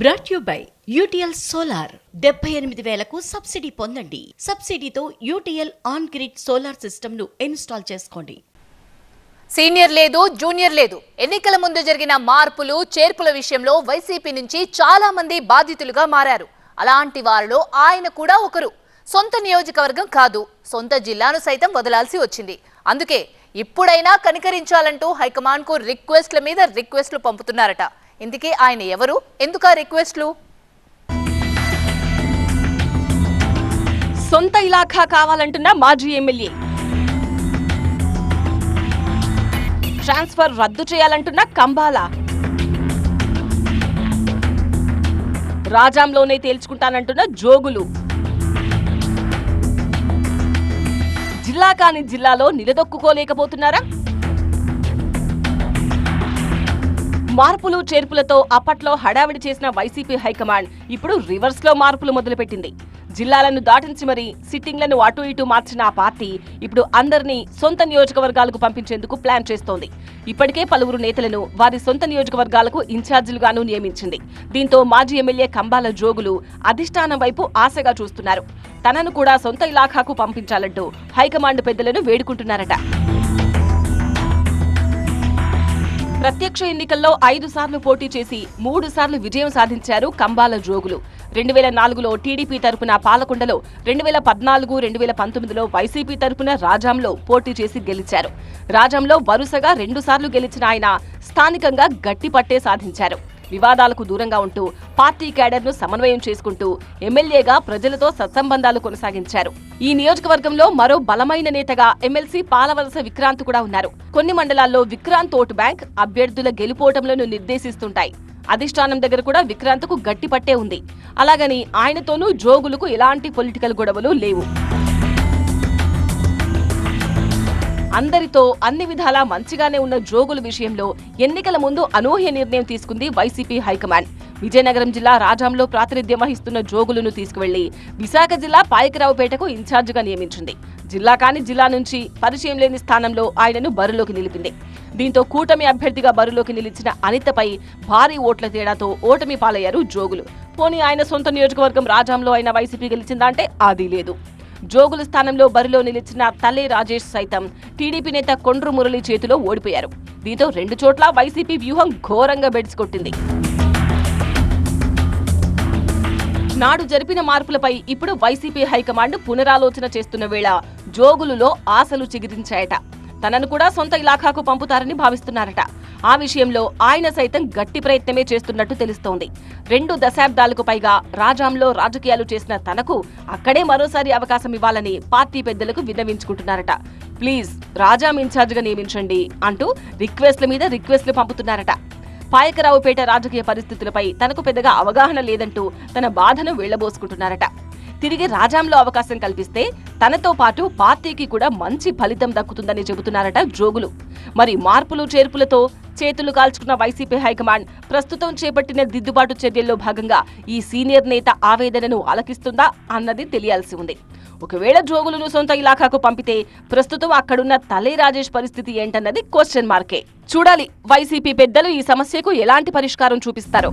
Brought you by UTL solar డెబ్బై ఎనిమిది వేలకు సబ్సిడీ పొందండి. సబ్సిడీతో యూటీఎల్ ఆన్ గ్రిడ్ సోలార్ సిస్టమ్ను ఇన్స్టాల్ చేసుకోండి. సీనియర్ లేదు జూనియర్ లేదు. ఎన్నికల ముందు జరిగిన మార్పులు చేర్పుల విషయంలో వైసీపీ నుంచి చాలా మంది బాధితులుగా మారారు. అలాంటి వారిలో ఆయన కూడా ఒకరు. సొంత నియోజకవర్గం కాదు సొంత జిల్లాను సైతం వదలాల్సి వచ్చింది. అందుకే ఇప్పుడైనా కనికరించాలంటూ హైకమాండ్కు రిక్వెస్ట్ల మీద రిక్వెస్ట్లు పంపుతున్నారట. ఇందుకే ఆయన ఎవరు? ఎందుకు ఆ రిక్వెస్ట్లు? సొంత ఇలాఖా కావాలంటున్న మాజీ ఎమ్మెల్యే. ట్రాన్స్ఫర్ రద్దు చేయాలంటున్న కంబాల. రాజాంలోనే తేల్చుకుంటానంటున్న జోగులు. జిల్లా కాని జిల్లాలో నిలదొక్కుకోలేకపోతున్నారా? మార్పులు చేర్పులతో అప్పట్లో హడావిడి చేసిన వైసీపీ హైకమాండ్ ఇప్పుడు రివర్స్లో మార్పులు మొదలుపెట్టింది. జిల్లాలను దాటించి మరి సిట్టింగ్లను అటు ఇటు మార్చిన ఆ పార్టీ ఇప్పుడు అందరినీ సొంత నియోజకవర్గాలకు పంపించేందుకు ప్లాన్ చేస్తోంది. ఇప్పటికే పలువురు నేతలను వారి సొంత నియోజకవర్గాలకు ఇన్ఛార్జీలుగాను నియమించింది. దీంతో మాజీ ఎమ్మెల్యే కంబాల జోగులు అధిష్టానం వైపు ఆశగా చూస్తున్నారు. తనను కూడా సొంత ఇలాఖాకు పంపించాలంటూ హైకమాండ్ పెద్దలను వేడుకుంటున్నారట. ప్రత్యక్ష ఎన్నికల్లో ఐదు సార్లు పోటీ చేసి మూడు సార్లు విజయం సాధించారు కంబాల జోగులు రెండు వేల నాలుగులో టీడీపీ తరపున పాలకొండలో రెండు వేల పద్నాలుగు రెండు వేల పంతొమ్మిదిలో వైసీపీ తరపున రాజాంలో పోటీ చేసి గెలిచారు. రాజాంలో వరుసగా రెండు సార్లు గెలిచిన ఆయన స్థానికంగా గట్టి పట్టే సాధించారు. వివాదాలకు దూరంగా ఉంటూ పార్టీ క్యాడర్ను సమన్వయం చేసుకుంటూ ఎమ్మెల్యేగా ప్రజలతో సత్సంబంధాలు కొనసాగించారు. ఈ నియోజకవర్గంలో మరో బలమైన నేతగా ఎమ్మెల్సీ పాలవలస విక్రాంత్ కూడా ఉన్నారు. కొన్ని మండలాల్లో విక్రాంత్ ఓటు బ్యాంక్ అభ్యర్థుల గెలుపోటములను నిర్దేశిస్తుంటాయి. అధిష్టానం దగ్గర కూడా విక్రాంత్కు గట్టి పట్టే ఉంది. అలాగని ఆయనతోనూ జోగులకు ఎలాంటి పొలిటికల్ గొడవలు లేవు. అందరితో అన్ని విధాలా మంచిగానే ఉన్న జోగుల విషయంలో ఎన్నికల ముందు అనూహ్య నిర్ణయం తీసుకుంది వైసీపీ హైకమాండ్. విజయనగరం జిల్లా రాజాంలో ప్రాతినిధ్యం వహిస్తున్న జోగులను తీసుకువెళ్ళి విశాఖ జిల్లా పాయకరావుపేటకు ఇన్ఛార్జిగా నియమించింది. జిల్లా కాని జిల్లా నుంచి పరిచయం లేని స్థానంలో ఆయనను బరిలోకి నిలిపింది. దీంతో కూటమి అభ్యర్థిగా బరిలోకి నిలిచిన అనితపై భారీ ఓట్ల తేడాతో ఓటమి పాలయ్యారు జోగులు. పోనీ ఆయన సొంత నియోజకవర్గం రాజాంలో అయిన వైసీపీ గెలిచిందంటే అది లేదు. జోగుల స్థానంలో బరిలో నిలిచిన తల్లి రాజేష్ సైతం టీడీపీ నేత కొండ్రు మురళి చేతిలో ఓడిపోయారు. దీంతో రెండు చోట్ల వైసీపీ వ్యూహం ఘోరంగా బెడిసికొట్టింది నాడు జరిపిన మార్పులపై ఇప్పుడు వైసీపీ హైకమాండ్ పునరాలోచన చేస్తున్న వేళ జోగులులో ఆశలు చిగురించాయట. తనను కూడా సొంత ఇలాఖాకు పంపుతారని భావిస్తున్నారట. ఆ విషయంలో ఆయన సైతం గట్టి ప్రయత్నమే చేస్తున్నట్టు తెలుస్తోంది. రెండు దశాబ్దాలకు పైగా రాజాంలో రాజకీయాలు చేసిన తనకు అక్కడే మరోసారి అవకాశం ఇవ్వాలని పార్టీ పెద్దలకు విన్నవించుకుంటున్నారట. ప్లీజ్ రాజాం ఇన్ఛార్జ్గా నియమించండి అంటూ రిక్వెస్ట్ల మీద రిక్వెస్ట్లు పంపుతున్నారట. పాయకరావుపేట రాజకీయ పరిస్థితులపై తనకు పెద్దగా అవగాహన లేదంటూ తన బాధను వెళ్ళబోసుకుంటున్నారట. తిరిగి రాజాంలో అవకాశం కల్పిస్తే తనతో పాటు పార్టీకి కూడా మంచి ఫలితం దక్కుతుందని చెబుతున్నారట జోగులు మరి మార్పులు చేర్పులతో చేతులు కాల్చుకున్న వైసీపీ హైకమాండ్ ప్రస్తుతం చేపట్టిన దిద్దుబాటు చర్యల్లో భాగంగా ఈ సీనియర్ నేత ఆవేదనను ఆలకిస్తుందా అన్నది తెలియాల్సి ఉంది. ఒకవేళ జోగులను సొంత ఇలాఖాకు పంపితే ప్రస్తుతం అక్కడున్న తలే రాజేష్ పరిస్థితి ఏంటన్నది క్వశ్చన్ మార్కే చూడాలి వైసీపీ పెద్దలు ఈ సమస్యకు ఎలాంటి పరిష్కారం చూపిస్తారో.